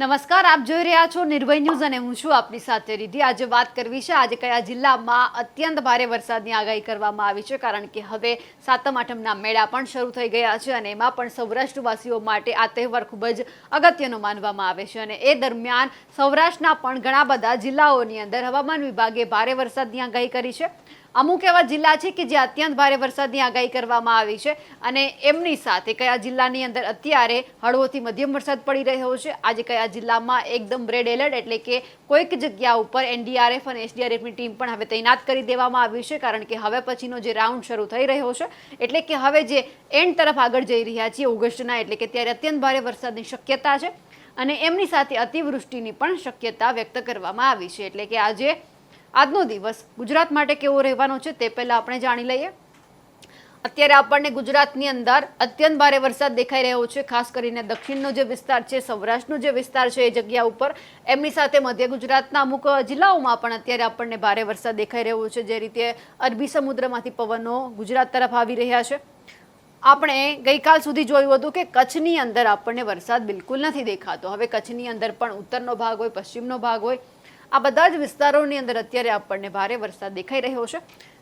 નમસ્કાર, આપ જોઈ રહ્યા છો નિર્ભય ન્યૂઝ અને હું છું આપની સાથે રીધિ આજે વાત કરવી છે, આજે કયા જિલ્લામાં અત્યંત ભારે વરસાદની આગાહી કરવામાં આવી છે, કારણ કે હવે સાતમ આઠમના મેળા પણ શરૂ થઈ ગયા છે અને એમાં પણ સૌરાષ્ટ્રવાસીઓ માટે આ તહેવાર ખૂબ જ અગત્યનો માનવામાં આવે છે અને એ દરમિયાન સૌરાષ્ટ્રના પણ ઘણા બધા જિલ્લાઓની અંદર હવામાન વિભાગે ભારે વરસાદની આગાહી કરી છે. અમુક એવા જિલ્લા છે કે જે અત્યંત ભારે વરસાદની આગાહી કરવામાં આવી છે અને એમની સાથે કયા જિલ્લાની અંદર અત્યારે હળવોથી મધ્યમ વરસાદ પડી રહ્યો છે? આજે કયા જિલ્લામાં એકદમ રેડ એલર્ટ એટલે કે કોઈક જગ્યા ઉપર એનડીઆરએફ અને એસડીઆરએફની ટીમ પણ હવે તૈનાત કરી દેવામાં આવી છે, કારણ કે હવે પછીનો જે રાઉન્ડ શરૂ થઈ રહ્યો છે, એટલે કે હવે જે એન્ડ તરફ આગળ જઈ રહ્યા છીએ ઓગસ્ટના, એટલે કે ત્યારે અત્યંત ભારે વરસાદની શક્યતા છે અને એમની સાથે અતિવૃષ્ટિની પણ શક્યતા વ્યક્ત કરવામાં આવી છે, એટલે કે આજે આજનો દિવસ ગુજરાત માટે કેવો રહેવાનો છે તે પહેલા આપણે જાણી લઈએ. અત્યારે આપણને ગુજરાતની અંદર અત્યંત ભારે વરસાદ દેખાઈ રહ્યો છે, ખાસ કરીને દક્ષિણનો જે વિસ્તાર છે, સૌરાષ્ટ્રનો જે વિસ્તાર છે એ જગ્યા ઉપર. એમની સાથે મધ્ય ગુજરાતના અમુક જિલ્લાઓમાં પણ અત્યારે આપણને ભારે વરસાદ દેખાઈ રહ્યો છે, જે રીતે અરબી સમુદ્રમાંથી પવનો ગુજરાત તરફ આવી રહ્યા છે. આપણે ગઈકાલ સુધી જોયું હતું કે કચ્છની અંદર આપણને વરસાદ બિલકુલ નથી દેખાતો. હવે કચ્છની અંદર પણ ઉત્તરનો ભાગ હોય, પશ્ચિમનો ભાગ હોય આ બધા જ વિસ્તારોની અંદર અત્યારે આપણને ભારે વરસાદ દેખાઈ રહ્યો છે.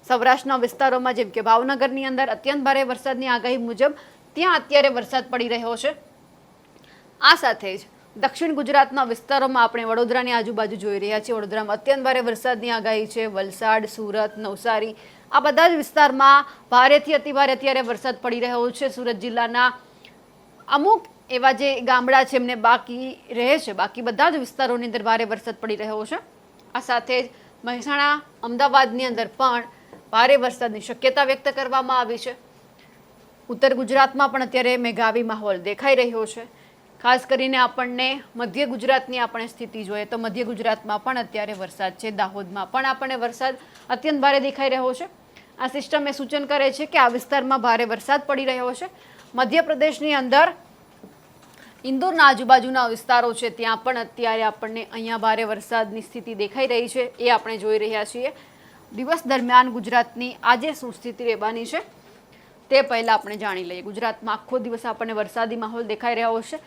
સૌરાષ્ટ્રના વિસ્તારોમાં જેમ કે ભાવનગરની અંદર અત્યંત ભારે વરસાદની આગાહી મુજબ ત્યાં અત્યારે વરસાદ પડી રહ્યો છે. આ સાથે જ દક્ષિણ ગુજરાતના વિસ્તારોમાં આપણે વડોદરાની આજુબાજુ જોઈ રહ્યા છીએ. વડોદરામાં અત્યંત ભારે વરસાદની આગાહી છે. વલસાડ, સુરત, નવસારી આ બધા જ વિસ્તારમાં ભારેથી અતિભારે અત્યારે વરસાદ પડી રહ્યો છે. સુરત જિલ્લાના અમુક એવા જે ગામડા છે, એમને બાકી રહે છે. બાકી બધા જ વિસ્તારોની અંદર ભારે વરસાદ પડી રહ્યો છે. આ સાથે જ મહેસાણા, અમદાવાદની અંદર પણ ભારે વરસાદની શક્યતા વ્યક્ત કરવામાં આવી છે. ઉત્તર ગુજરાતમાં પણ અત્યારે મેઘાવી માહોલ દેખાઈ રહ્યો છે. ખાસ કરીને આપણને મધ્ય ગુજરાતની આપણે સ્થિતિ જોઈએ તો મધ્ય ગુજરાતમાં પણ અત્યારે વરસાદ છે. દાહોદમાં પણ આપણને વરસાદ અત્યંત ભારે દેખાઈ રહ્યો છે. આ સિસ્ટમ એ સૂચન કરે છે કે આ વિસ્તારમાં ભારે વરસાદ પડી રહ્યો છે. મધ્યપ્રદેશની અંદર ઇન્દોરના આજુબાજુના વિસ્તારો છે, ત્યાં પણ અત્યારે આપણને અહીંયા ભારે વરસાદની સ્થિતિ દેખાઈ રહી છે, એ આપણે જોઈ રહ્યા છીએ. દિવસ દરમિયાન ગુજરાતની આજે શું સ્થિતિ રહેવાની છે, તે પહેલાં આપણે જાણી લઈએ. ગુજરાતમાં આખો દિવસ આપણને વરસાદી માહોલ દેખાઈ રહ્યો છે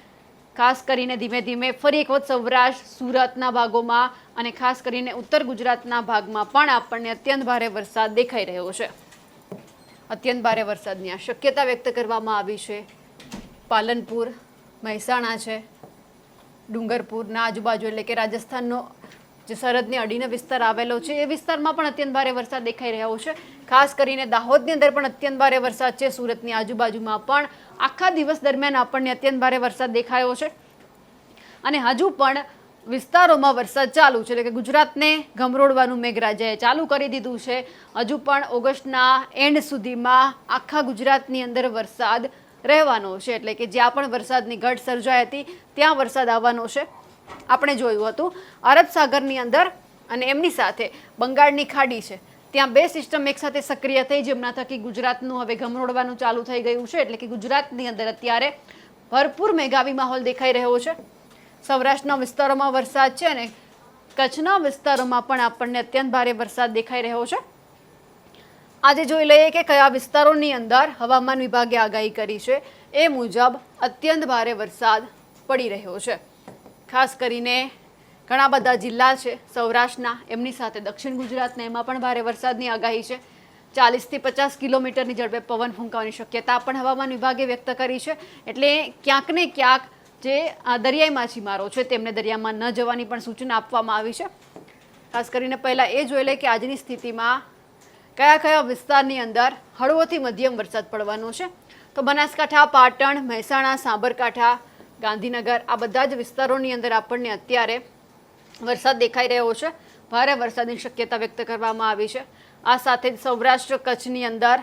ખાસ કરીને ધીમે ધીમે ફરી એક વખત સૌરાષ્ટ્ર, સુરતના ભાગોમાં અને ખાસ કરીને ઉત્તર ગુજરાતના ભાગમાં પણ આપણને અત્યંત ભારે વરસાદ દેખાઈ રહ્યો છે. અત્યંત ભારે વરસાદની આ શક્યતા વ્યક્ત કરવામાં આવી છે. પાલનપુર મહેસાણા છે, ડુંગરપુરના આજુબાજુ એટલે કે રાજસ્થાનનો જે સરહદની અડીને વિસ્તાર આવેલો છે, એ વિસ્તારમાં પણ અત્યંત ભારે વરસાદ દેખાઈ રહ્યો છે. ખાસ કરીને દાહોદની અંદર પણ અત્યંત ભારે વરસાદ છે, સુરતની આજુબાજુમાં પણ. આખા દિવસ દરમિયાન આપણને અત્યંત ભારે વરસાદ દેખાયો છે. અને હજુ પણ વિસ્તારોમાં વરસાદ ચાલુ છે, એટલે કે ગુજરાતને ગમરોડવાનું મેઘરાજાએ ચાલુ કરી દીધું છે. હજુ પણ ઓગસ્ટના એન્ડ સુધીમાં આખા ગુજરાતની અંદર વરસાદ રહેવાનો છે. એટલે કે જ્યાં પણ વરસાદની ઘટ સર્જાઈ હતી, ત્યાં વરસાદ આવવાનો છે. આપણે જોયું હતું, અરબ સાગરની અંદર અને એમની સાથે બંગાળની ખાડી છે. ત્યાં બે સિસ્ટમ એકસાથે સક્રિય થઈ, જેમના થકી ગુજરાતનું હવે ગમરોડવાનું ચાલુ થઈ ગયું છે. એટલે કે ગુજરાતની અંદર અત્યારે ભરપૂર મેઘાવી માહોલ દેખાઈ રહ્યો છે. સૌરાષ્ટ્રના વિસ્તારોમાં વરસાદ છે અને કચ્છના વિસ્તારોમાં પણ આપણને અત્યંત ભારે વરસાદ દેખાઈ રહ્યો છે. આજે જોઈ લઈએ કે કયા વિસ્તારોની અંદર હવામાન વિભાગે આગાહી કરી છે. એ મુજબ અત્યંત ભારે વરસાદ પડી રહ્યો છે. ખાસ કરીને ઘણા બધા જિલ્લા છે, સૌરાષ્ટ્રના, એમની સાથે દક્ષિણ ગુજરાતના એમાં પણ ભારે વરસાદની આગાહી છે. ચાલીસથી પચાસ કિલોમીટરની ઝડપે પવન ફૂંકાવાની શક્યતા પણ હવામાન વિભાગે વ્યક્ત કરી છે. એટલે ક્યાંક ને ક્યાંક જે દરિયાઈ માછીમારો છે, તેમને દરિયામાં ન જવાની પણ સૂચના આપવામાં આવી છે. ખાસ કરીને પહેલાં એ જોઈ લે કે આજની સ્થિતિમાં કયા કયા વિસ્તારની અંદર હળવોથી મધ્યમ વરસાદ પડવાનો છે? તો બનાસકાંઠા, પાટણ, મહેસાણા, સાબરકાંઠા, ગાંધીનગર, આ બધા જ વિસ્તારોની અંદર આપણને અત્યારે વરસાદ દેખાઈ રહ્યો છે. ભારે વરસાદની શક્યતા વ્યક્ત કરવામાં આવી છે. આ સાથે જ સૌરાષ્ટ્ર કચ્છની અંદર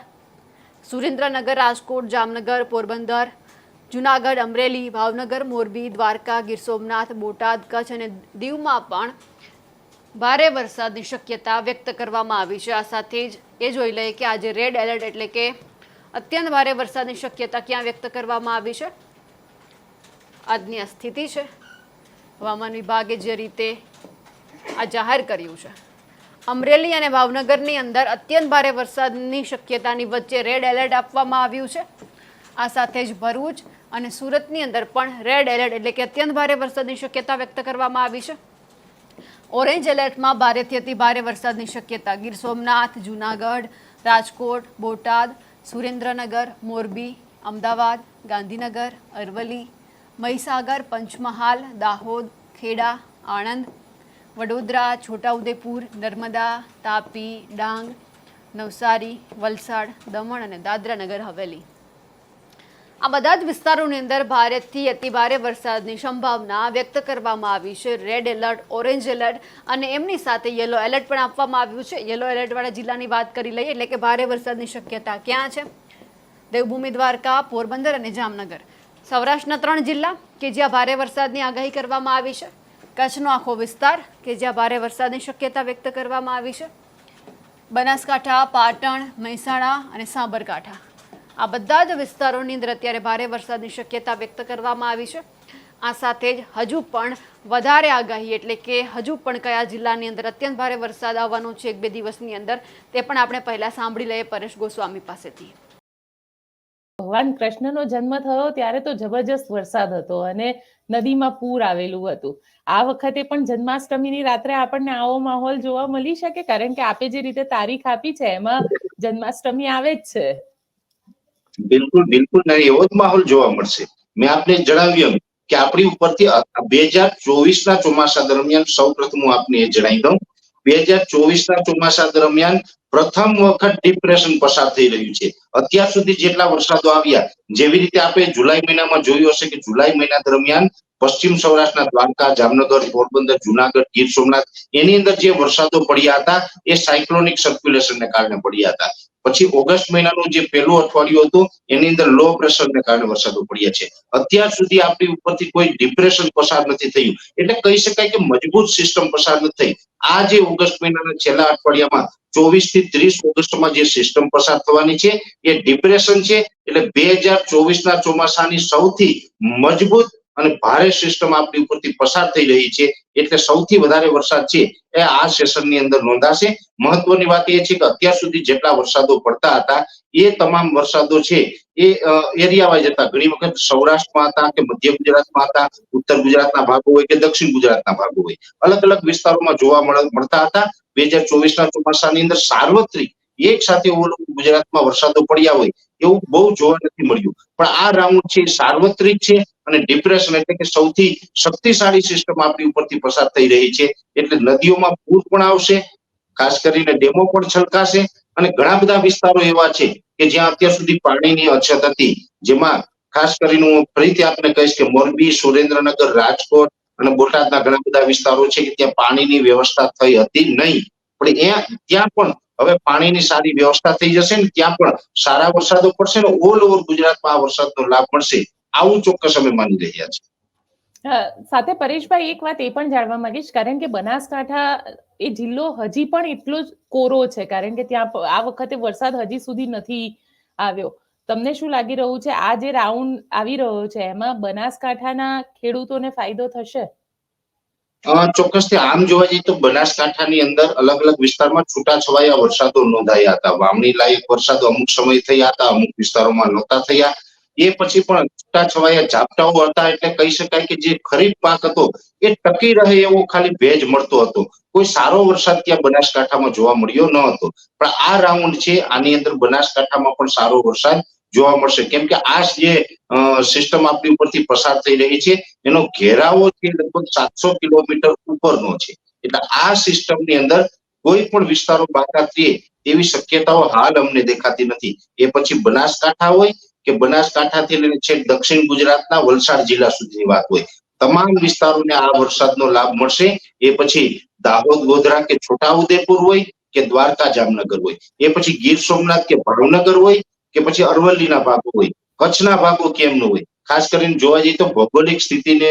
સુરેન્દ્રનગર, રાજકોટ, જામનગર, પોરબંદર, જુનાગઢ, અમરેલી, ભાવનગર, મોરબી, દ્વારકા, ગીર સોમનાથ, બોટાદ, કચ્છ અને દીવમાં પણ ભારે વરસાદની શક્યતા વ્યક્ત કરવામાં આવી છે. આ સાથે જ એ જોઈ લઈએ કે આજે રેડ એલર્ટ એટલે કે અત્યંત ભારે વરસાદની શક્યતા ક્યાં વ્યક્ત કરવામાં આવી છે? આજની આ સ્થિતિ છે. હવામાન વિભાગે જે રીતે આ જાહેર કર્યું છે. અમરેલી અને ભાવનગરની અંદર અત્યંત ભારે વરસાદની શક્યતાની વચ્ચે રેડ એલર્ટ આપવામાં આવ્યું છે. આ સાથે જ ભરૂચ અને સુરતની અંદર પણ રેડ એલર્ટ એટલે કે અત્યંત ભારે વરસાદની શક્યતા વ્યક્ત કરવામાં આવી છે. ઓરેન્જ એલર્ટમાં ભારેથી અતિ ભારે વરસાદની શક્યતા. ગીર સોમનાથ, જૂનાગઢ, રાજકોટ, બોટાદ, સુરેન્દ્રનગર, મોરબી, અમદાવાદ, ગાંધીનગર અરવલી મહીસાગર, પંચમહાલ, દાહોદ, ખેડા, આણંદ, વડોદરા, છોટાઉદેપુર, નર્મદા, તાપી, ડાંગ, નવસારી, વલસાડ, દમણ અને દાદરા નગર હવેલી. આ બધા જ વિસ્તારોની અંદર ભારેથી અતિભારે વરસાદની સંભાવના વ્યક્ત કરવામાં આવી છે. રેડ એલર્ટ ઓરેન્જ એલર્ટ અને એમની સાથે યલો એલર્ટ પણ આપવામાં આવ્યું છે. યલો એલર્ટવાળા જિલ્લાની વાત કરી લઈએ એટલે કે ભારે વરસાદની શક્યતા ક્યાં છે? દેવભૂમિ દ્વારકા, પોરબંદર અને જામનગર. સૌરાષ્ટ્રના ત્રણ જિલ્લા કે જ્યાં ભારે વરસાદની આગાહી કરવામાં આવી છે. કચ્છનો આખો વિસ્તાર કે જ્યાં ભારે વરસાદની શક્યતા વ્યક્ત કરવામાં આવી છે. બનાસકાંઠા, પાટણ, મહેસાણા અને સાબરકાંઠા. આ બધા જ વિસ્તારોની અંદર અત્યારે ભારે વરસાદની શક્યતા વ્યક્ત કરવામાં આવી છે. આ સાથે જ હજુ પણ વધારે આગાહી એટલે કે હજુ પણ કયા જિલ્લાની અંદર અત્યંત ભારે વરસાદ આવવાનો છે એક બે દિવસની અંદર તે પણ આપણે પહેલા સાંભળી લઈએ પરેશ ગોસ્વામી પાસેથી. ભગવાન કૃષ્ણનો જન્મ થયો ત્યારે તો જબરજસ્ત વરસાદ હતો અને નદીમાં પૂર આવેલું હતું. આ વખતે પણ જન્માષ્ટમીની રાત્રે આપણને આવો માહોલ જોવા મળી શકે કારણ કે આપે જે રીતે તારીખ આપી છે એમાં જન્માષ્ટમી આવે જ છે. બિલકુલ બિલકુલ નહીં. એવો જ માહોલ જોવા મળશે. મેં આપને જણાવ્યું કે આપણી ઉપરથી બે હજાર ચોવીસ ના ચોમાસા દરમિયાન સૌ પ્રથમ હું આપને એ જણાવી દઉં. બે હજાર ચોવીસ ના ચોમાસા દરમિયાન પ્રથમ વખત ડિપ્રેશન પસાર થઈ રહ્યું છે. અત્યાર સુધી જેટલા વરસાદો આવ્યા, જેવી રીતે આપણે જુલાઈ મહિનામાં જોયું હશે કે જુલાઈ મહિના દરમિયાન પશ્ચિમ સૌરાષ્ટ્રના દ્વારકા, જામનગર, પોરબંદર, જુનાગઢ, ગીર સોમનાથ, એની અંદર જે વરસાદો પડ્યા હતા, એ સાયક્લોનિક સર્ક્યુલેશનને કારણે પડ્યા હતા. પછી ઓગસ્ટ મહિનાનું જે પહેલું અઠવાડિયું હતું, એની અંદર લો પ્રેશરને કારણે વરસાદો પડ્યા છે. અત્યાર સુધી આપણી ઉપરથી કોઈ ડિપ્રેશન પસાર નથી થયું. એટલે કહી શકાય કે મજબૂત સિસ્ટમ પસાર નથી થઈ. આ જે ઓગસ્ટ મહિનાના છેલ્લા અઠવાડિયામાં ચોવીસથી ત્રીસ ઓગસ્ટમાં જે સિસ્ટમ પસાર થવાની છે, એ ડિપ્રેશન છે. એટલે બે હજાર ચોવીસના ચોમાસાની સૌથી મજબૂત અને ભારે સિસ્ટમ આપણી ઉપરથી પસાર થઈ રહી છે. એટલે સૌથી વધારે વરસાદ છે એ આ સેશનની અંદર નોંધાશે. મહત્વની વાત એ છે કે અત્યાર સુધી જેટલા વરસાદો પડતા હતા, એ તમામ વરસાદો છે એ એરિયા વાઇઝ હતા. ઘણી વખત સૌરાષ્ટ્રમાં હતા કે મધ્ય ગુજરાતમાં હતા, ઉત્તર ગુજરાતના ભાગો હોય કે દક્ષિણ ગુજરાતના ભાગો હોય. અલગ અલગ વિસ્તારોમાં જોવા મળતા હતા. બે હજાર ચોવીસ ના ચોમાસાની અંદર સાર્વત્રિક એક સાથે ગુજરાતમાં વરસાદો પડ્યા હોય એવું બહુ જોવા નથી મળ્યું. પણ આ રાઉન્ડ છે સાર્વત્રિક છે. અને ડિપ્રેશન એટલે કે સૌથી શક્તિશાળી સિસ્ટમ આપણી ઉપરથી પસાર થઈ રહી છે. એટલે નદીઓમાં પૂર પણ આવશે, ખાસ કરીને ડેમો પણ છલકાશે અને ઘણા બધા વિસ્તારો એવા છે કે જ્યાં અત્યાર સુધી પાણીની અછત હતી. જેમાં ખાસ કરીને હું ફરીથી આપને કહીશ કે મોરબી, સુરેન્દ્રનગર, રાજકોટ અને બોટાદના ઘણા બધા વિસ્તારો છે કે ત્યાં પાણીની વ્યવસ્થા થઈ હતી નહીં. પણ ત્યાં પણ હવે પાણીની સારી વ્યવસ્થા થઈ જશે ને ત્યાં પણ સારા વરસાદો પડશે ને ઓલ ઓવર ગુજરાતમાં આ વરસાદનો લાભ મળશે. આવું ચોક્કસ અમે માની રહ્યા છીએ. સાથે પરેશભાઈ એક વાત એ પણ જાણવા માંગીશ કારણ કે બનાસકાંઠા એ જિલ્લો હજી પણ એટલો જ કોરો છે કારણ કે ત્યાં આ વખતે વરસાદ હજી સુધી નથી આવ્યો. તમને શું લાગી રહ્યું છે આ જે રાઉન્ડ આવી રહ્યો છે એમાં બનાસકાંઠાના ખેડૂતોને ફાયદો થશે? ચોક્કસથી આમ જોવા જઈએ તો બનાસકાંઠાની અંદર અલગ અલગ વિસ્તારમાં છૂટાછવાયા વરસાદો નોંધાયા હતા. વાવણી લાયક વરસાદો અમુક સમય થયા હતા અમુક વિસ્તારોમાં નહોતા થયા. એ પછી પણ છૂટાછવાયા ઝાપટાઓ હતા એટલે કહી શકાય કે જે ખરીફ પાક હતો, એ ટકી રહે એવો ખાલી ભેજ મળતો હતો. કોઈ સારો વરસાદ ત્યાં બનાસકાંઠામાં જોવા મળ્યો ન હતો. પણ આ રાઉન્ડ છે, આની અંદર બનાસકાંઠામાં પણ સારો વરસાદ જોવા મળશે. કેમ કે આ જે સિસ્ટમ આપણી ઉપરથી પસાર થઈ રહી છે, એનો ઘેરાવો છે લગભગ સાતસો કિલોમીટર ઉપરનો છે. એટલે આ સિસ્ટમની અંદર કોઈ પણ વિસ્તારો બાકાત રહે એવી શક્યતાઓ હાલ અમને દેખાતી નથી. એ પછી બનાસકાંઠા હોય કે બનાસકાંઠાથી લઈને છેક દક્ષિણ ગુજરાતના વલસાડ જિલ્લા સુધીની વાત હોય. તમામ વિસ્તારોને આ વરસાદનો લાભ મળશે. એ પછી દાહોદ, ગોધરા કે છોટાઉદેપુર હોય કે દ્વારકા, જામનગર હોય. એ પછી ગીર સોમનાથ કે ભાવનગર હોય કે પછી અરવલ્લીના ભાગો હોય. કચ્છના ભાગો કેમનું હોય? ખાસ કરીને જોવા જઈએ તો ભૌગોલિક સ્થિતિને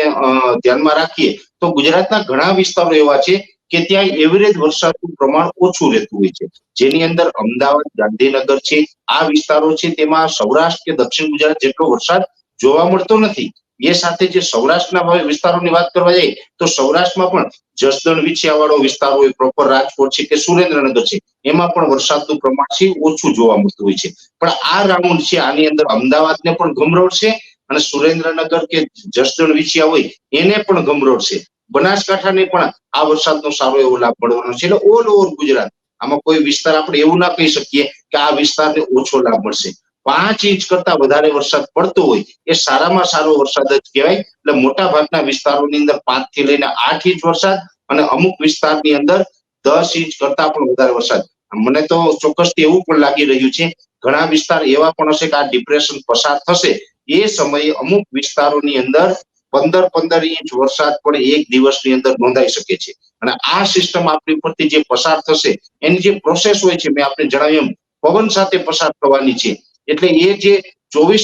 ધ્યાનમાં રાખીએ તો ગુજરાતના ઘણા વિસ્તારો એવા છે કે ત્યાં એવરેજ વરસાદનું પ્રમાણ ઓછું રહેતું હોય છે. જેની અંદર અમદાવાદ, ગાંધીનગર છે, આ વિસ્તારો છે, તેમાં સૌરાષ્ટ્ર કે દક્ષિણ ગુજરાત જેટલો વરસાદ જોવા મળતો નથી. એ સાથે જે સૌરાષ્ટ્રના વિસ્તારોની વાત કરવા જાય તો સૌરાષ્ટ્રમાં પણ જસદણ વિછિયાવાળો વિસ્તાર હોય પ્રોપર રાજકોટ છે કે સુરેન્દ્રનગર છે, એમાં પણ વરસાદનું પ્રમાણ છે, ઓછું જોવા મળતું હોય છે. પણ આ રાઉન્ડ છે, આની અંદર અમદાવાદને પણ ગમરોડ છે અને સુરેન્દ્રનગર કે જસદણ, વિછિયા હોય, એને પણ ગમરોડશે બનાસકાંઠાને પણ આ વરસાદનો સારો એવો લાભ મળવાનો છે. એટલે ઓલ ઓવર ગુજરાત આમાં કોઈ વિસ્તાર આપણે એવું ના કહી શકીએ કે આ વિસ્તારને ઓછો લાભ મળશે. પાંચ ઇંચ કરતા વધારે વરસાદ પડતો હોય એ સારામાં સારો વરસાદ જ કહેવાય. એટલે મોટા ભાગના વિસ્તારોની અંદર પાંચથી લઈને આઠ ઇંચ વરસાદ અને અમુક વિસ્તારની અંદર દસ ઇંચ કરતા પણ વધારે વરસાદ. મને તો ચોક્કસથી એવું પણ લાગી રહ્યું છે, ઘણા વિસ્તાર એવા પણ હશે કે આ ડિપ્રેશન પસાર થશે. એ સમયે અમુક વિસ્તારોની અંદર પંદર પંદર ઇંચ વરસાદ પણ એક દિવસની અંદર નોંધાઈ શકે છે. અને આ સિસ્ટમ આપણી ઉપરથી જે પસાર થશે, એની જે પ્રોસેસ હોય છે, મેં આપણે જણાવ્યું પવન સાથે પસાર થવાની છે. એટલે એ જે ચોવીસ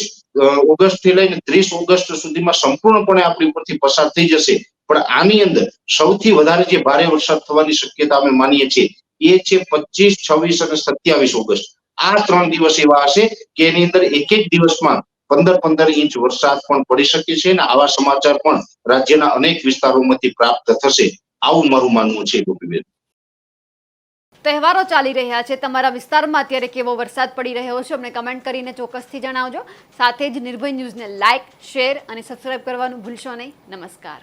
ઓગસ્ટથી લઈને ત્રીસ ઓગસ્ટ સુધીમાં સંપૂર્ણપણે આપણી ઉપરથી પસાર થઈ જશે. પણ આની અંદર સૌથી વધારે જે ભારે વરસાદ થવાની શક્યતા અમે માનીએ છીએ, એ છે પચીસ, છવ્વીસ અને સત્યાવીસ ઓગસ્ટ. આ ત્રણ દિવસ એવા હશે કે એની અંદર એક એક દિવસમાં પંદર પંદર ઇંચ વરસાદ પણ પડી શકે છે અને આવા સમાચાર પણ રાજ્યના અનેક વિસ્તારોમાંથી પ્રાપ્ત થશે. આવું મારું માનવું છે, ગોપીબેન. તહેવારો ચાલી રહ્યા છે. તમારા વિસ્તારમાં અત્યારે કેવો વરસાદ પડી રહ્યો છે, અમને કમેન્ટ કરીને ચોક્કસથી જણાવજો. સાથે જ નિર્ભય ન્યૂઝને લાઇક શેર અને સબસ્ક્રાઇબ કરવાનું ભૂલશો નહીં. નમસ્કાર.